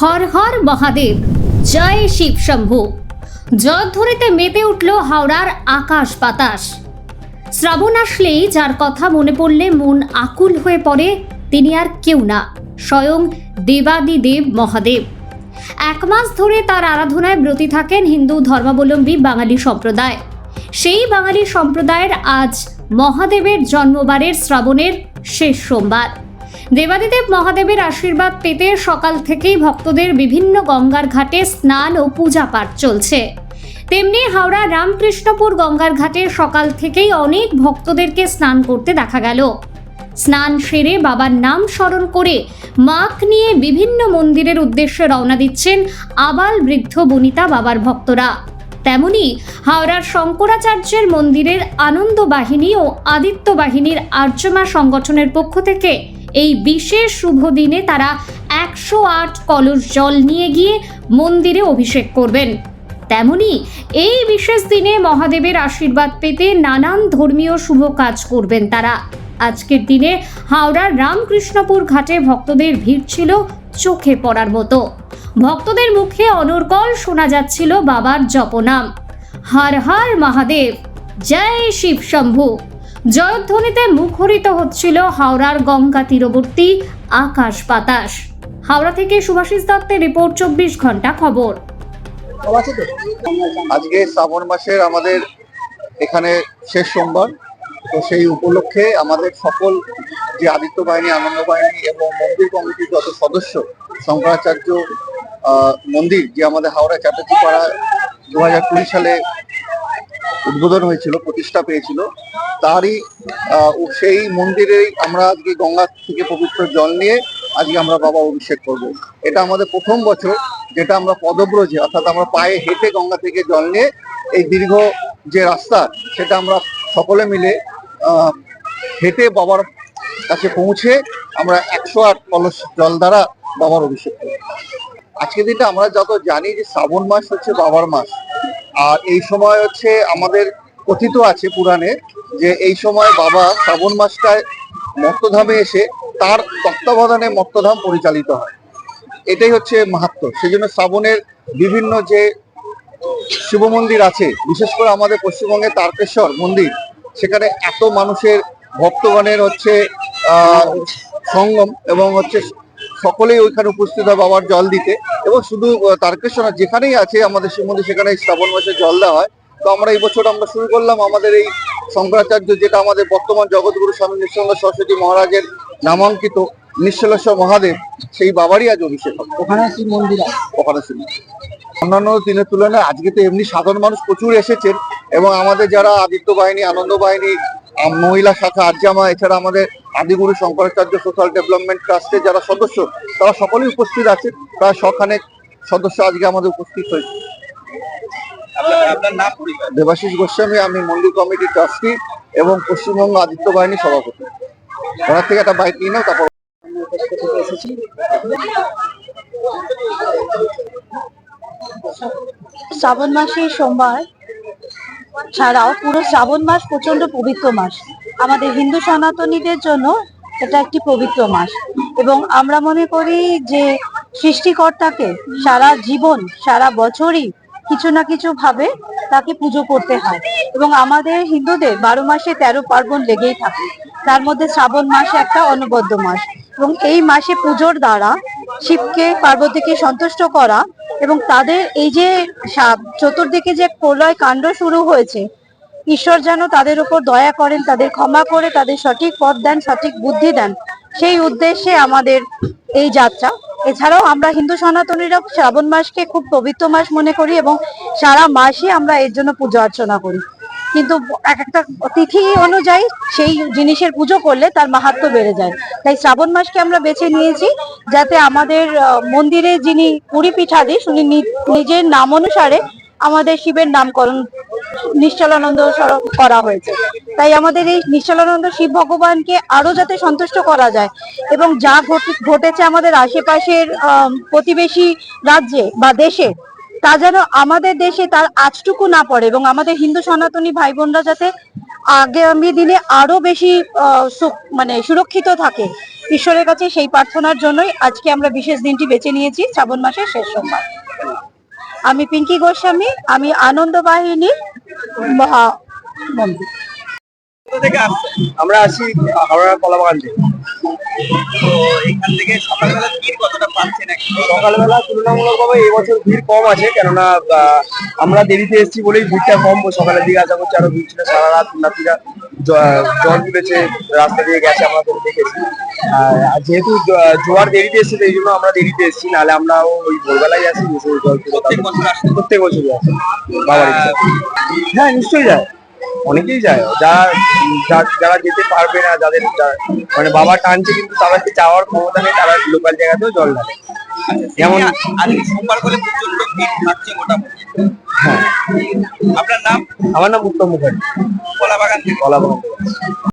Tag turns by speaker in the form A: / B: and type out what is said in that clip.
A: হর হর মহাদেব। জয় শিব শম্ভু। জয়ধ্বনিতে মেতে উঠল হাওড়ার আকাশ বাতাস। শ্রাবণ আসলেই যার কথা মনে পড়লে মন আকুল হয়ে পড়ে, তিনি আর কেউ না, স্বয়ং দেবাদিদেব মহাদেব। এক মাস ধরে তার আরাধনায় ব্রতী থাকেন হিন্দু ধর্মাবলম্বী বাঙালি সম্প্রদায়। সেই বাঙালি সম্প্রদায়ের আজ মহাদেবের জন্মবারের শ্রাবণের শেষ সোমবার। দেবাদিদেব মহাদেবের আশীর্বাদ পেতে সকাল থেকেই ভক্তদের বিভিন্ন গঙ্গার ঘাটে স্নান ও পূজা পাঠ চলছে। তেমনি হাওড়া রামকৃষ্ণপুর গঙ্গার ঘাটে সকাল থেকেই অনেক ভক্তদেরকে স্নান করতে দেখা গেল। স্নান সেরে বাবার নাম স্মরণ করে মাক নিয়ে বিভিন্ন মন্দিরের উদ্দেশ্যে রওনা দিচ্ছেন আবাল বৃদ্ধ বনিতা বাবার ভক্তরা। তেমনি হাওড়ার শঙ্করাচার্যের মন্দিরের আনন্দ বাহিনী ও আদিত্য বাহিনীর আর্যমা সংগঠনের পক্ষ থেকে এই বিশেষ শুভ দিনে তারা একশো আট কলস জল নিয়ে গিয়ে মন্দিরে অভিষেক করবেন। তেমনি এই বিশেষ দিনে মহাদেবের আশীর্বাদ পেতে নানান ধর্মীয় শুভ কাজ করবেন তারা। আজকের দিনে হাওড়ার রামকৃষ্ণপুর ঘাটে ভক্তদের ভিড় ছিল চোখে পড়ার মতো। ভক্তদের মুখে অনর্গল শোনা যাচ্ছিল বাবার জপনাম। হর হর মহাদেব, জয় শিব শম্ভু। জয়ধ্বনিতে মুখরিত হচ্ছিল হাওড়ার গঙ্গা তীরবর্তী আকাশ বাতাস। হাওড়া থেকে সুভাষিস দত্তের রিপোর্ট, চব্বিশ ঘণ্টা খবর।
B: আজকে শ্রাবণ মাসের আমাদের এখানে শেষ সোমবার, তো সেই উপলক্ষে আমাদের সকল যে আদিত্য বাহিনী, আনন্দ বাহিনী এবং মন্দির কমিটির যত সদস্য, শঙ্করাচার্য মন্দির যে আমাদের হাওড়া চ্যাটার্জি পাড়া দু হাজার কুড়ি সালে উদ্বোধন হয়েছিল, প্রতিষ্ঠা পেয়েছিল, তারই সেই মন্দিরেই আমরা আজকে গঙ্গা থেকে পবিত্র জল নিয়ে আজকে আমরা বাবা অভিষেক করব। এটা আমাদের প্রথম বছর, যেটা আমরা পদব্রজে, অর্থাৎ আমরা পায়ে হেঁটে গঙ্গা থেকে জল নিয়ে এই দীর্ঘ যে রাস্তা, সেটা আমরা সকলে মিলে হেঁটে বাবার কাছে পৌঁছে আমরা একশো আট কলস জল দ্বারা বাবার অভিষেক করি আজকে দিনটা আমরা যত জানি যে শ্রাবণ মাস হচ্ছে বাবার মাস। আর এই সময় হচ্ছে আমাদের কথিত আছে পুরাণে যে এই সময় বাবা শ্রাবণ মাসটায় মত্তধামে এসে তার তত্ত্বাবধানে মত্তধাম পরিচালিত হয়। এটাই হচ্ছে মাহাত্ম। সেই জন্য শ্রাবণের বিভিন্ন যে শিব মন্দির আছে, বিশেষ করে আমাদের পশ্চিমবঙ্গে তারকেশ্বর মন্দির, সেখানে এত মানুষের ভক্তগণের হচ্ছে সঙ্গম এবং হচ্ছে সকলেই ওইখানে উপস্থিত হয় বাবার জল দিতে। এবং শুধু তারকেশ্বর যেখানেই আছে আমাদের শিব মন্দির সেখানে শ্রাবণ মাসে জল দেওয়া হয়। তো আমরা এই বছর আমরা শুরু করলাম আমাদের এই শঙ্করাচার্য যেটা আমাদের বর্তমান জগৎগুরু স্বামী নিঃসঙ্গ সরস্বতী মহারাজের নামাঙ্কিত নিশ্চলেশ্বর মহাদেব সেই বাবারই আজ অভিষেক হবে।
C: ওখানে শিব মন্দির
B: ওখানে ছিল অন্যান্য দিনের তুলনায় আজকে তো এমনি সাধারণ মানুষ প্রচুর এসেছেন এবং আমাদের যারা আদিত্য বাহিনী আনন্দ বাহিনী মহিলা শাখা আরজামা এছাড়া আমাদের আদিগুরু শঙ্করাচার্য সোশ্যাল ডেভেলপমেন্ট ট্রাস্টের যারা সদস্য তারা সকলেই উপস্থিত আছে প্রায় শখানেক সদস্য আজকে আমাদের উপস্থিত হয়েছে। দেবাশিস গোস্বামী আমি মন্দির কমিটির ট্রাস্টি এবং পশ্চিমবঙ্গ আদিত্য বাহিনী সভাপতি। ওনার থেকে একটা বাইক নিয়ে নাও তারপর
C: এসেছি শ্রাবণ মাসে সোমবার ছাড়াও পুরো শ্রাবণ মাস প্রচণ্ড পবিত্র মাস। আমাদের হিন্দু সনাতনীদের জন্য এটা একটি পবিত্র মাস। এবং আমরা মনে করি যে সৃষ্টিকর্তাকে সারা জীবন, সারা বছরই কিছু না কিছু ভাবে তাকে পুজো করতে হয়। এবং আমাদের হিন্দুদের বারো মাসে তেরো পার্বণ লেগেই থাকে। তার মধ্যে শ্রাবণ মাস একটা অনবদ্য মাস। এবং এই মাসে পুজোর দ্বারা শিবকে, পার্বতীকে সন্তুষ্ট করা এবং তাদের এই যে চতুর্দিকে যে প্রলয় কাণ্ড শুরু হয়েছে, ঈশ্বর যেন তাদের উপর দয়া করেন, তাদের ক্ষমা করে, তাদের সঠিক পথ দেন, সঠিক বুদ্ধি দেন, সেই উদ্দেশ্যে আমাদের এই যাত্রা। এছাড়াও আমরা হিন্দু সনাতনীরা শ্রাবণ মাসকে খুব পবিত্র মাস মনে করি এবং সারা মাসই আমরা এর জন্য পূজা অর্চনা করি। কিন্তু এক একটা তিথি অনুযায়ী সেই জিনিসের পুজো করলে তার মাহাত্ম বেড়ে যায়। তাই শ্রাবণ মাসকে আমরা বেছে নিয়েছি যাতে আমাদের মন্দিরে যিনি পুরী পীঠাধীশ, উনি নিজের নাম অনুসারে আমাদের শিবের নামকরণ নিশ্চলানন্দ করা হয়েছে। তাই আমাদের এই নিশ্চলানন্দ শিব ভগবানকে আরও যাতে সন্তুষ্ট করা যায় এবং যা ঘটে- ঘটেছে আমাদের আশেপাশের প্রতিবেশী রাজ্যে বা দেশে তা যেন আমাদের দেশে তার আজটুকু না পড়ে এবং আমাদের হিন্দু সনাতনী ভাই বোনরা যাতে আগামী দিনে আরও বেশি মানে সুরক্ষিত থাকে। ঈশ্বরের কাছে সেই প্রার্থনার জন্যই আজকে আমরা বিশেষ দিনটি বেছে নিয়েছি, শ্রাবণ মাসের শেষ সোমবার। আমি পিঙ্কি গোস্বামী, আমি আনন্দ বাহিনীর মহা মন্দির।
D: আমরা আসি হাওড়া কলাবাগান থেকে। তো এখান থেকে সকালবেলা ভিড় কতটা পাচ্ছেন সকালবেলা তুলনামূলকভাবে এই বছর ভিড় কম আছে কেননা আমরা দেরিতে এসেছি বলেই ভিড়টা কম। সকালের দিকে আশা করছি আরও ভিড় ছিল। সারা রাত নাতিরা জল তুলেছে রাস্তা দিয়ে গেছে আমরা তো দেখেছি। আর যেহেতু জোয়ার দেরিতে এসেছে এই জন্য আমরা দেরিতে এসেছি। নাহলে আমরাও ওই ভোরবেলায় আসি প্রত্যেক বছর আসি। প্রত্যেক বছরই আসি। বাবার। হ্যাঁ নিশ্চয়ই যায়। অনেকেই যায়। যারা যারা যেতে পারবে না যাদের মানে বাবা টানছে কিন্তু তাদেরকে যাওয়ার ক্ষমতা নেই তারা লোকাল জায়গাতেও জল লাগে যেমন
E: আজকে সোমবার বলে প্রচণ্ড ভিড় থাকছে মোটামুটি।
D: হ্যাঁ।
E: আপনার নাম?
D: আমার নাম উত্তম মুখার্জি।
E: কলা বাগান থেকে।
D: কলা বাগান থেকে।